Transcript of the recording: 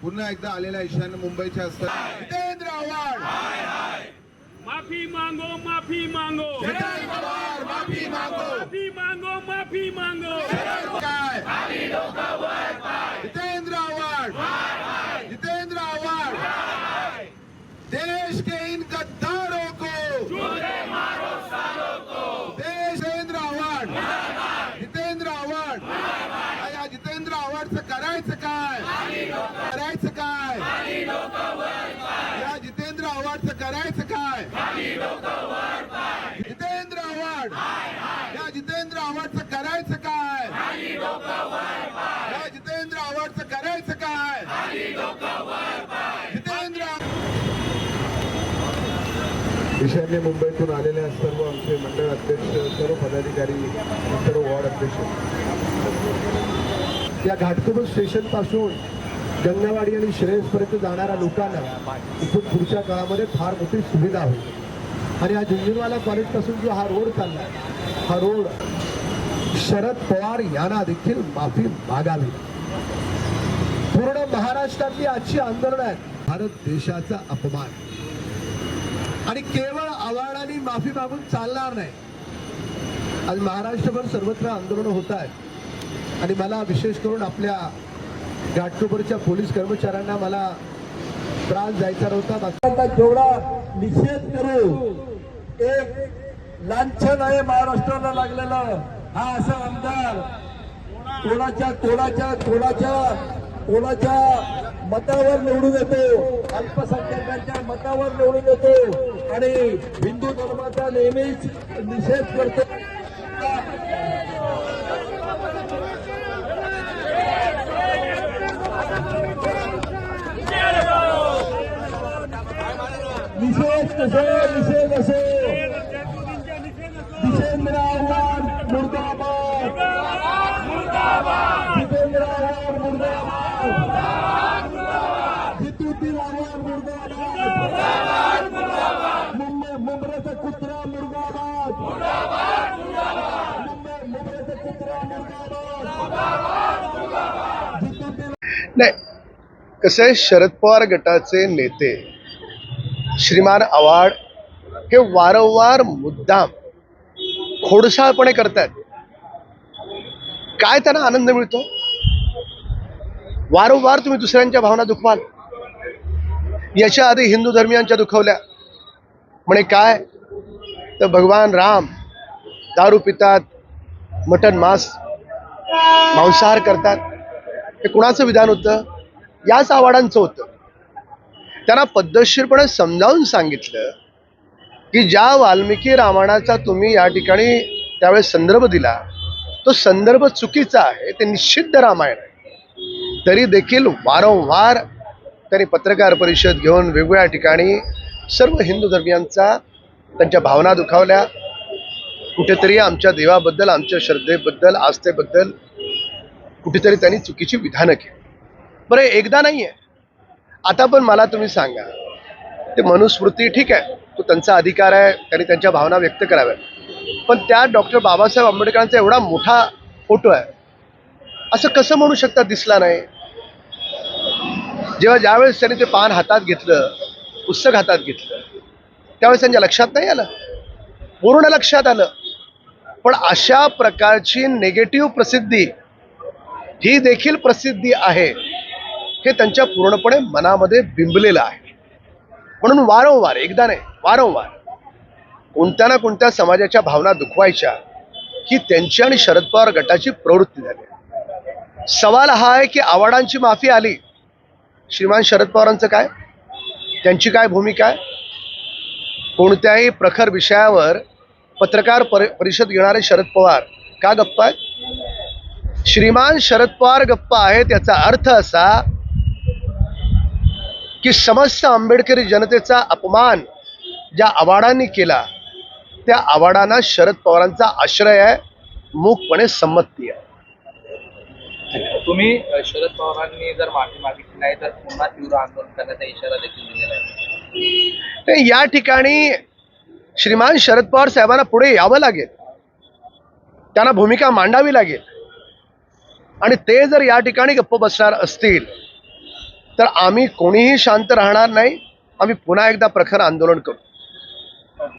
पुन्हा एकदा आलेल्या ईशान्य मुंबईच्या असतात जितेंद्र आव्हाड! माफी मांगो माफी मांगो. जितेंद्र पवार माफी मागो! माफी मांगो माफी मांगो काय जितेंद्र आव्हाड जितेंद्र आव्हाड देश के इन गद्दारों को देश जितेंद्र आव्हाड जितेंद्र आव्हाड काय या जितेंद्र आव्हाडचं करायचं काय करायचं काय या जितेंद्र आव्हाडचं करायचं काय जितेंद्र आव्हाड या जितेंद्र आव्हाडचं करायचं काय या जितेंद्र आव्हाडचं करायचं काय? जितेंद्र. ईशान्य मुंबईतून आलेल्या सर्व आमचे मंडळ अध्यक्ष सर्व पदाधिकारी सर्व वॉर्ड अध्यक्ष. या घाटकोपर स्टेशनपासून गंगावाडी आणि श्रेयसपर्यंत जाणाऱ्या लोकांना इथून पुढच्या काळामध्ये फार मोठी सुविधा होईल. आणि हा झुंझुनवाला कॉलेजपासून जो हा रोड चालला हा रोड शरद पवार यांना देखील माफी मागावी. पूर्ण महाराष्ट्रातली आजची आंदोलन आहेत. भारत देशाचा अपमान. आणि केवळ आव्हाडांनी माफी मागून चालणार नाही. आज महाराष्ट्रभर सर्वत्र आंदोलन होत आहेत. आणि मला विशेष करून आपल्या घाटकोपरच्या पोलीस कर्मचाऱ्यांना मला त्रास द्यायचा नव्हता. जेवढा निषेध करू एक लांछन आहे महाराष्ट्राला लागलेलं. हा असा आमदार. कोणाच्या कोणाच्या कोणाच्या कोणाच्या मतावर निवडून येतो? अल्पसंख्याकांच्या मतावर निवडून येतो. आणि हिंदू धर्माचा नेहमीच निषेध करतो. निषेध कसं नाही. कसं आहे शरद पवार गटाचे नेते? श्रीमान आव्हाड हे वारंवार मुद्दाम खोडसाळपणे करतायत. काय त्यांना आनंद मिळतो? वारंवार तुम्ही दुसऱ्यांच्या भावना दुखवाल. याच्या आधी हिंदू धर्मियांच्या दुखवल्या. म्हणे काय? तर भगवान राम दारू पितात मटन मांस मांसाहार करतात. हे कुणाचं विधान होतं? याच आव्हाडांचं होतं. त्यांना पद्धतशीरपणे समजावून सांगितलं की ज्या वाल्मिकी रामायणाचा तुम्ही या ठिकाणी त्यावेळेस संदर्भ दिला तो संदर्भ चुकीचा आहे ते निषिद्ध रामायण आहे. तरी देखील वारंवार त्यांनी पत्रकार परिषद घेऊन वेगवेगळ्या ठिकाणी सर्व हिंदू धर्मियांचा त्यांच्या भावना दुखावल्या. कुठेतरी आमच्या देवाबद्दल आमच्या श्रद्धेबद्दल आस्थेबद्दल कुठेतरी त्यांनी चुकीची विधानं केली. बरं एकदा नाही आहे आता पण मला तुम्ही सांगा ते मनुस्मृती ठीक आहे तो त्यांचा अधिकार आहे त्यांनी त्यांच्या भावना व्यक्त कराव्या पण त्या डॉक्टर बाबासाहेब आंबेडकरांचा एवढा मोठा फोटो आहे असं कसं म्हणू शकता दिसला नाही? जेव्हा ज्यावेळेस त्यांनी ते पान हातात घेतलं पुस्तक हातात घेतलं त्यावेळेस त्यांच्या लक्षात नाही आलं? पूर्ण लक्षात आलं. पण अशा प्रकारची नेगेटिव्ह प्रसिद्धी ही देखील प्रसिद्धी आहे. हे त्यांच्या पूर्णपणे मनामध्ये बिंबलेलं आहे. म्हणून वारंवार एकदा नाही वारंवार कोणत्या ना कोणत्या समाजाच्या भावना दुखवायच्या ही त्यांची आणि शरद पवार गटाची प्रवृत्ती झाली. सवाल हा आहे की आव्हाडांची माफी आली. श्रीमान शरद पवारांचं काय? त्यांची काय भूमिका आहे? कोणत्याही प्रखर विषयावर पत्रकार परि परिषद घेणारे शरद पवार का गप्पा आहेत? श्रीमान शरद पवार गप्पा आहेत याचा अर्थ असा की समस्त आंबेडकरी जनतेचा अपमान ज्या आवाडांनी केला त्या आवाडांना शरद पवारांचा आश्रय आहे मूकपणे संमती आहे. तुम्ही शरद पवारांनी जर माफी मागितली नाही तर पुन्हा तीव्र आंदोलन करण्याचा इशारा देखील दिलेला आहे. या ठिकाणी श्रीमान शरद पवार साहेबांना पुढे यावं लागेल. त्यांना भूमिका मांडावी लागेल. आणि ते जर या ठिकाणी गप्प बसणार असतील तर आम्ही कोणीही शांत राहणार नाही. आम्ही पुन्हा एकदा प्रखर आंदोलन करू.